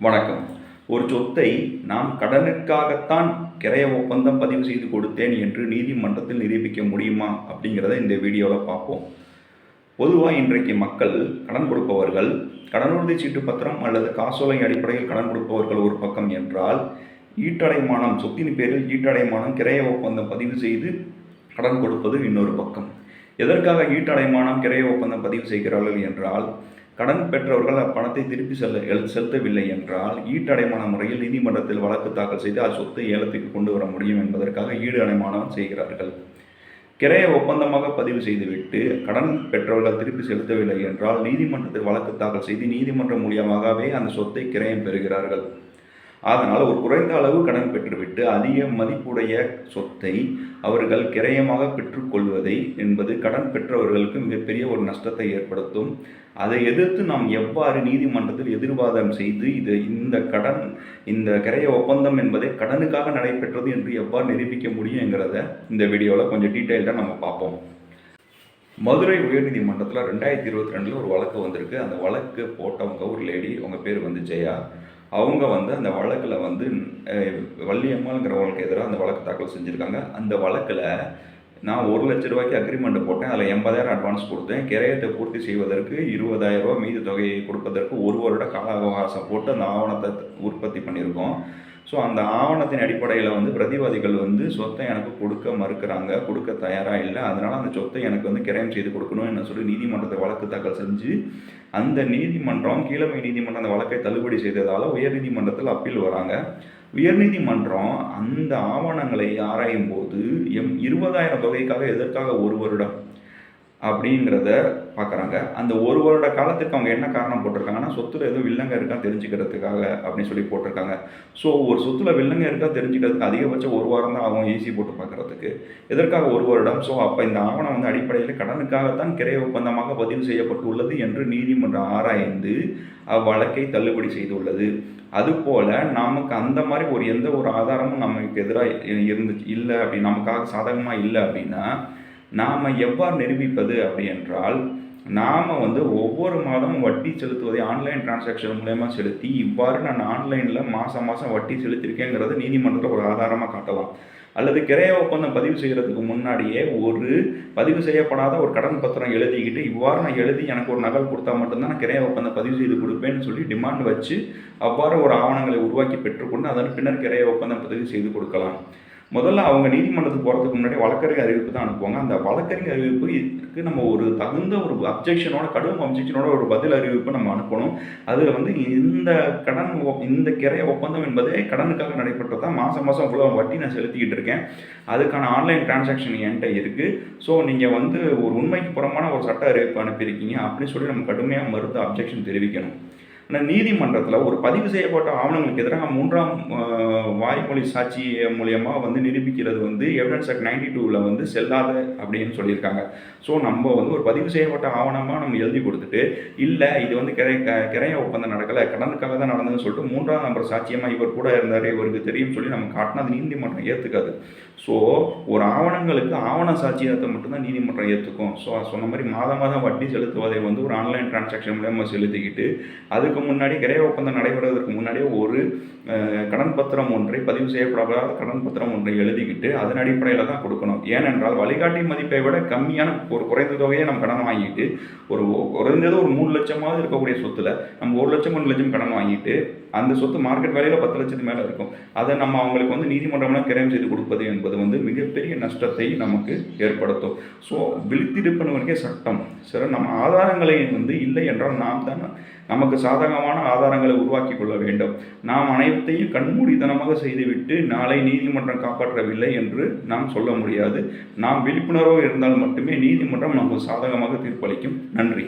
வணக்கம். ஒரு சொத்தை நாம் கடனுக்காகத்தான் கிரைய ஒப்பந்தம் பதிவு செய்து கொடுத்தேன் என்று நீதிமன்றத்தில் நிரூபிக்க முடியுமா அப்படிங்கிறத இந்த வீடியோவில் பார்ப்போம். பொதுவாக இன்றைக்கு மக்கள் கடன் கொடுப்பவர்கள் கடனுறுதி சீட்டு பத்திரம் அல்லது காசோலை அடிப்படையில் கடன் கொடுப்பவர்கள் ஒரு பக்கம் என்றால் ஈட்டடைமானம் சொத்தின் பேரில் ஈட்டடைமானம் கிரைய ஒப்பந்தம் பதிவு செய்து கடன் கொடுப்பது இன்னொரு பக்கம். எதற்காக ஈட்டடைமானம் கிரைய ஒப்பந்தம் பதிவு செய்கிறார்கள் என்றால் கடன் பெற்றவர்கள் அப்பணத்தை திருப்பி செல்ல செலுத்தவில்லை என்றால் ஈட்டடைமான முறையில் நீதிமன்றத்தில் வழக்கு தாக்கல் செய்து அச்சொத்தை ஏலத்துக்கு கொண்டு வர முடியும் என்பதற்காக ஈடு அடைமானம் செய்கிறார்கள். கிரைய ஒப்பந்தமாக பதிவு செய்துவிட்டு கடன் பெற்றவர்கள் திருப்பி செலுத்தவில்லை என்றால் நீதிமன்றத்தில் வழக்கு தாக்கல் செய்து நீதிமன்றம் மூலியமாகவே அந்த சொத்தை கிரயம் பெறுகிறார்கள். அதனால் ஒரு குறைந்த அளவு கடன் பெற்றுவிட்டு அதிக மதிப்புடைய சொத்தை அவர்கள் கிரயமாக பெற்றுக்கொள்வதை என்பது கடன் பெற்றவர்களுக்கு மிகப்பெரிய ஒரு நஷ்டத்தை ஏற்படுத்தும். அதை எதிர்த்து நாம் எவ்வாறு நீதிமன்றத்தில் எதிர்வாதம் செய்து இது இந்த கடன் இந்த கிரைய ஒப்பந்தம் என்பதை கடனுக்காக நடைபெற்றது என்று எவ்வாறு நிரூபிக்க முடியுங்கிறத இந்த வீடியோவில் கொஞ்சம் டீட்டெயில்டாக நம்ம பார்ப்போம். மதுரை உயர்நீதிமன்றத்தில் ரெண்டாயிரத்தி இருபத்தி ரெண்டில் ஒரு வழக்கு வந்திருக்கு. அந்த வழக்கு போட்டவங்க ஒரு லேடி அவங்க பேர் வந்து ஜெயா. அவங்க வந்து அந்த வழக்கில் வந்து வள்ளியம்மாளுங்கிறவங்களுக்கு எதிராக அந்த வழக்கு தாக்கல் செஞ்சுருக்காங்க. அந்த வழக்கில் நான் ஒரு லட்ச ரூபாய்க்கு அக்ரிமெண்ட் போட்டேன். அதில் எண்பதாயிரம் அட்வான்ஸ் கொடுத்தேன். கிரயத்தை பூர்த்தி செய்வதற்கு இருபதாயிரம் ரூபா மீதி தொகையை கொடுப்பதற்கு ஒரு வருட கால அவகாசம் போட்டு அந்த ஆவணத்தை உற்பத்தி பண்ணியிருக்கோம். ஸோ அந்த ஆவணத்தின் அடிப்படையில் வந்து பிரதிவாதிகள் வந்து சொத்தை எனக்கு கொடுக்க மறுக்கிறாங்க கொடுக்க தயாராக இல்லை. அதனால் அந்த சொத்தை எனக்கு வந்து கிரயம் செய்து கொடுக்கணும் என்ன சொல்லி நீதிமன்றத்தை வழக்கு தாக்கல் செஞ்சு அந்த நீதிமன்றம் கீழமை நீதிமன்றம் அந்த வழக்கை தள்ளுபடி செய்ததால் உயர்நீதிமன்றத்தில் அப்பீல் வராங்க. உயர்நீதிமன்றம் அந்த ஆவணங்களை ஆராயும் போது எம் இருபதாயிரம் தொகைக்காக எதற்காக ஒரு வருடம் அப்படிங்கிறத பார்க்குறாங்க. அந்த ஒரு வருட காலத்துக்கு அவங்க என்ன காரணம் போட்டிருக்காங்கன்னா சொத்துல எதுவும் வில்லங்க இருக்கா தெரிஞ்சுக்கிறதுக்காக அப்படின்னு சொல்லி போட்டிருக்காங்க. ஸோ ஒரு சொத்துல வில்லங்க இருக்கா தெரிஞ்சுக்கிறதுக்கு அதிகபட்சம் ஒரு வாரம் தான் ஆகும் ஈஸி போட்டு பார்க்குறதுக்கு. எதற்காக ஒரு வருடம்? ஸோ அப்போ இந்த ஆவணம் வந்து அடிப்படையில் கடனுக்காகத்தான் கிரை ஒப்பந்தமாக பதிவு செய்யப்பட்டுள்ளது என்று நீதிமன்றம் ஆராய்ந்து அவ்வழக்கை தள்ளுபடி செய்துள்ளது. அதுபோல் நமக்கு அந்த மாதிரி ஒரு எந்த ஒரு ஆதாரமும் நமக்கு எதிராக இருந்துச்சு இல்லை அப்படி நமக்காக சாதகமாக இல்லை அப்படின்னா நாம் எவ்வாறு நிரூபிப்பது அப்படி என்றால் நாம் வந்து ஒவ்வொரு மாதமும் வட்டி செலுத்துவதை ஆன்லைன் டிரான்சாக்ஷன் மூலயமா செலுத்தி இவ்வாறு நான் ஆன்லைனில் மாதம் மாதம் வட்டி செலுத்தியிருக்கேங்கிறத நீதிமன்றத்தில் ஒரு ஆதாரமாக காட்டலாம். அல்லது கிரைய ஒப்பந்தம் பதிவு செய்கிறதுக்கு முன்னாடியே ஒரு பதிவு செய்யப்படாத ஒரு கடன் பத்திரம் எழுதிக்கிட்டு இவ்வாறு நான் எழுதி எனக்கு ஒரு நகல் கொடுத்தா மட்டும்தான் நான் கிரைய ஒப்பந்தம் பதிவு செய்து கொடுப்பேன்னு சொல்லி டிமாண்ட் வச்சு அவ்வாறு ஒரு ஆவணங்களை உருவாக்கி பெற்றுக்கொண்டு அதன் பின்னர் கிரைய ஒப்பந்தம் பதிவு செய்து கொடுக்கலாம். முதல்ல அவங்க நீதிமன்றத்துக்கு போகிறதுக்கு முன்னாடி வழக்கறிஞர் அறிவிப்பு தான் அனுப்புவாங்க. அந்த வழக்கறிஞர் அறிவிப்புக்கு நம்ம ஒரு தகுந்த ஒரு அப்ஜெக்ஷனோட கடும் அப்ஜெக்ஷனோட ஒரு பதில் அறிவிப்பு நம்ம அனுப்பணும். அதில் வந்து இந்த கடன் இந்த கிரைய ஒப்பந்தம் என்பதே கடனுக்காக நடைபெற்றதா மாதம் மாதம் இவ்வளோ வட்டி நான் செலுத்திக்கிட்டு இருக்கேன். அதுக்கான ஆன்லைன் டிரான்சாக்ஷன் என்கிட்ட இருக்குது ஸோ நீங்கள் வந்து ஒரு உண்மைக்கு புறமான ஒரு சட்ட அறிவிப்பு அனுப்பியிருக்கீங்க. அப்படின்னு சொல்லி நம்ம கடுமையாக மறுத்து அப்ஜெக்ஷன் தெரிவிக்கணும். நீதிமன்றத்தில் ஒரு பதிவு செய்யப்பட்ட ஆவணங்களுக்கு எதிராக மூன்றாம் வாய்மொழி சாட்சி மூலியமாக வந்து நிரூபிக்கிறது வந்து எவிடன்ஸ் ஆக்ட் நைன்டி டூவில் வந்து செல்லாத அப்படின்னு சொல்லியிருக்காங்க. ஸோ நம்ம வந்து ஒரு பதிவு செய்யப்பட்ட ஆவணமாக நம்ம எழுதி கொடுத்துட்டு இல்லை இது வந்து கிரை க- கிரைய ஒப்பந்தம் நடக்கலை கடனுக்காக தான் நடந்ததுன்னு சொல்லிட்டு மூன்றாம் நம்பர் சாட்சியமாக இவர் கூட இருந்தார் இவருக்கு தெரியும் சொல்லி நம்ம காட்டினா அது நீதிமன்றம் ஏற்றுக்காது ஸோ ஒரு ஆவணங்களுக்கு ஆவண சாட்சியத்தை மட்டும்தான் நீதிமன்றம் ஏற்றுக்கும் ஸோ சொன்ன மாதிரி மாதம் மாதம் வட்டி செலுத்துவதை வந்து ஒரு ஆன்லைன் டிரான்சாக்ஷன் மூலயமா செலுத்திக்கிட்டு அதுக்கு முன்னாடி கிரைய ஒப்பந்தம் நடைபெறுவதற்கு முன்னாடியே ஒரு கடன் பத்திரம் ஒன்றை பதிவு செய்யப்படாத கடன் பத்திரம் ஒன்றை எழுதிக்கிட்டு அதன் அடிப்படையில் தான் கொடுக்கணும். ஏனென்றால் வழிகாட்டி மதிப்பை விட கம்மியான ஒரு குறைந்த தொகையை நம்ம கடன் வாங்கிட்டு ஒரு குறைந்தது ஒரு மூணு லட்சமாவது இருக்கக்கூடிய சொத்துல நம்ம ஒரு லட்சம் மூணு லட்சம் கடன் வாங்கிட்டு அந்த சொத்து மார்க்கெட் வேலையில் பத்து லட்சத்துக்கு மேலே இருக்கும். அதை நம்ம அவங்களுக்கு வந்து நீதிமன்றம்லாம் கிரயம் செய்து கொடுப்பது என்பது வந்து மிகப்பெரிய நஷ்டத்தை நமக்கு ஏற்படுத்தும். ஸோ விழித்திருப்பவனுக்கே சட்டம். சரி நம்ம ஆதாரங்களை வந்து இல்லை என்றால் நாம் தான் நமக்கு சாதகமான ஆதாரங்களை உருவாக்கி கொள்ள வேண்டும். நாம் அனைத்தையும் கண்மூடித்தனமாக செய்துவிட்டு நாளை நீதிமன்றம் காப்பாற்றவில்லை என்று நாம் சொல்ல முடியாது. நாம் விழிப்புணர்வாக இருந்தால் மட்டுமே நீதிமன்றம் நமக்கு சாதகமாக தீர்ப்பளிக்கும். நன்றி.